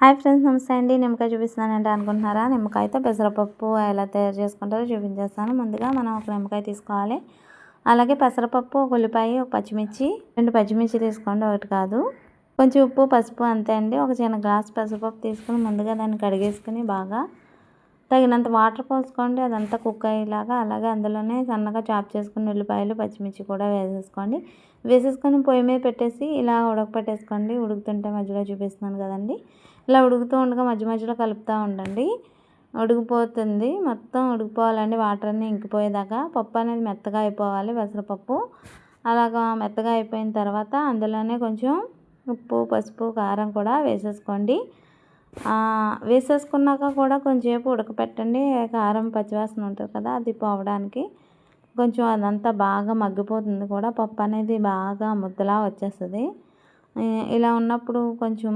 Hi friends నమస్తే అండి. నిమ్మకాయ చూపిస్తున్నానంటే అనుకుంటున్నారా? నిమ్మకాయతో పెసరపప్పు ఎలా తయారు చేసుకుంటారో చూపించేస్తాను. ముందుగా మనం ఒక నిమ్మకాయ తీసుకోవాలి. అలాగే పెసరపప్పు ఒక ఉల్లిపాయ ఒక పచ్చిమిర్చి రెండు పచ్చిమిర్చి తీసుకోండి. ఒకటి కాదు. కొంచెం ఉప్పు పసుపు అంతే అండి. ఒక చిన్న గ్లాస్ పెసరపప్పు తీసుకుని ముందుగా దాన్ని కడిగేసుకుని బాగా తగినంత వాటర్ పోసుకోండి. అదంతా కుక్ అయ్యేలాగా అలాగే అందులోనే సన్నగా చాప్ చేసుకుని ఉల్లిపాయలు పచ్చిమిర్చి కూడా వేసేసుకోండి. వేసేసుకొని పొయ్యి మీద పెట్టేసి ఇలా ఉడకపెట్టేసుకోండి. ఉడుకుతుంటే మధ్యలో చూపిస్తున్నాను కదండి. ఇలా ఉడుకుతూ ఉండగా మధ్య మధ్యలో కలుపుతూ ఉండండి. ఉడికిపోతుంది. మొత్తం ఉడికిపోవాలండి. వాటర్ అన్నీ ఇంకిపోయేదాకా పప్పు అనేది మెత్తగా అయిపోవాలి. పెసరపప్పు అలాగా మెత్తగా అయిపోయిన తర్వాత అందులోనే కొంచెం ఉప్పు పసుపు కారం కూడా వేసేసుకోండి. వేసేసుకున్నాక కూడా కొంచెంసేపు ఉడకపెట్టండి. కారం పచ్చివాసన ఉంటుంది కదా అది పోవడానికి. కొంచెం అదంతా బాగా మగ్గిపోతుంది కూడా. పప్పు అనేది బాగా ముద్దలా వచ్చేస్తుంది. ఇలా ఉన్నప్పుడు కొంచెం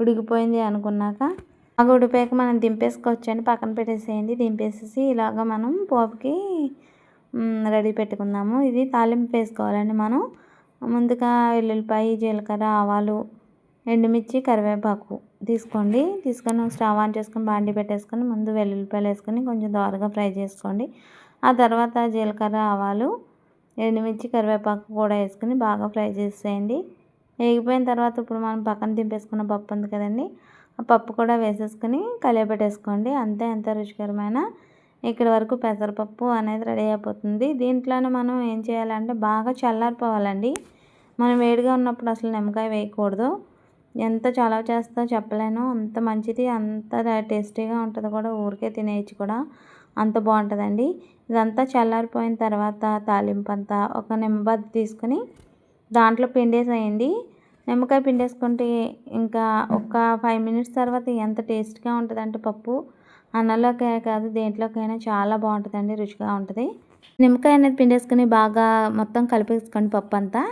ఉడికిపోయింది అనుకున్నాక బాగా ఉడిపోయాక మనం దింపేసుకోవచ్చండి. పక్కన పెట్టేసేయండి. దింపేసేసి ఇలాగ మనం పోపుకి రెడీ పెట్టుకుందాము. ఇది తాలింపు వేసుకోవాలండి మనం. ముందుగా వెల్లుల్లిపాయ జీలకర్ర ఆవాలు ఎండుమిర్చి కరివేపాకు తీసుకోండి. తీసుకొని స్టవ్ ఆన్ చేసుకొని బాండి పెట్టేసుకొని ముందు వెల్లుల్లిపాయలు వేసుకొని కొంచెం దోరగా ఫ్రై చేసుకోండి. ఆ తర్వాత జీలకర్ర ఆవాలు ఎండుమిర్చి కరివేపాకు కూడా వేసుకొని బాగా ఫ్రై చేసేయండి. వేగిపోయిన తర్వాత ఇప్పుడు మనం పక్కన దింపేసుకున్న పప్పు ఉంది కదండి ఆ పప్పు కూడా వేసేసుకుని కలియపెట్టేసుకోండి అంతే ఎంత రుచికరమైన ఇక్కడ వరకు పెసరపప్పు అనేది రెడీ అయిపోతుంది. దీంట్లోనే మనం ఏం చేయాలంటే బాగా చల్లారిపోవాలండి. మనం వేడిగా ఉన్నప్పుడు అసలు నిమ్మకాయ వేయకూడదు. ఎంత చలవ చేస్తో చెప్పలేను. అంత మంచిది అంత టేస్టీగా ఉంటుంది కూడా ఊరికే తినేయచ్చు కూడా. అంత బాగుంటుందండి. ఇదంతా చల్లారిపోయిన తర్వాత తాలింపు అంతా ఒక నిమ్మబద్ద తీసుకొని దాంట్లో పిండేసేయండి. నిమ్మకాయ పిండేసుకుంటే ఇంకా ఒక ఫైవ్ మినిట్స్ తర్వాత ఎంత టేస్ట్గా ఉంటుందంటే పప్పు. అన్నంలోకే కాదు దేంట్లోకైనా చాలా బాగుంటుందండి రుచిగా ఉంటుంది. నిమ్మకాయ అనేది పిండేసుకుని బాగా మొత్తం కలిపేసుకోండి పప్పు అంతా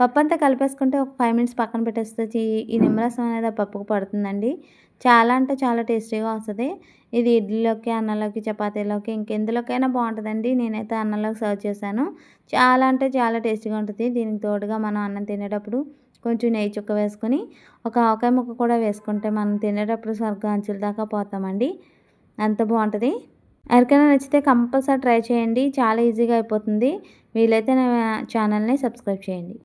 పప్పు అంతా కలిపేసుకుంటే ఒక ఫైవ్ మినిట్స్ పక్కన పెట్టేస్తే ఈ నిమ్మరసం అనేది ఆ పప్పుకు పడుతుందండి. చాలా అంటే చాలా టేస్టీగా వస్తుంది. ఇది ఇడ్లీలోకి అన్నంలోకి చపాతీలోకి ఇంకెందులోకైనా బాగుంటుందండి. నేనైతే అన్నంలోకి సర్వ్ చేశాను. చాలా అంటే చాలా టేస్టీగా ఉంటుంది. దీనికి తోడుగా మనం అన్నం తినేటప్పుడు కొంచెం నెయ్యి చుక్క వేసుకొని ఒక ఆవకాయ ముక్క కూడా వేసుకుంటే మనం తినేటప్పుడు స్వర్గ అంచుల దాకా పోతామండి. అంత బాగుంటుంది. ఎవరికైనా నచ్చితే కంపల్సరీ ట్రై చేయండి. చాలా ఈజీగా అయిపోతుంది. వీలైతే నా ఛానల్ని సబ్స్క్రైబ్ చేయండి.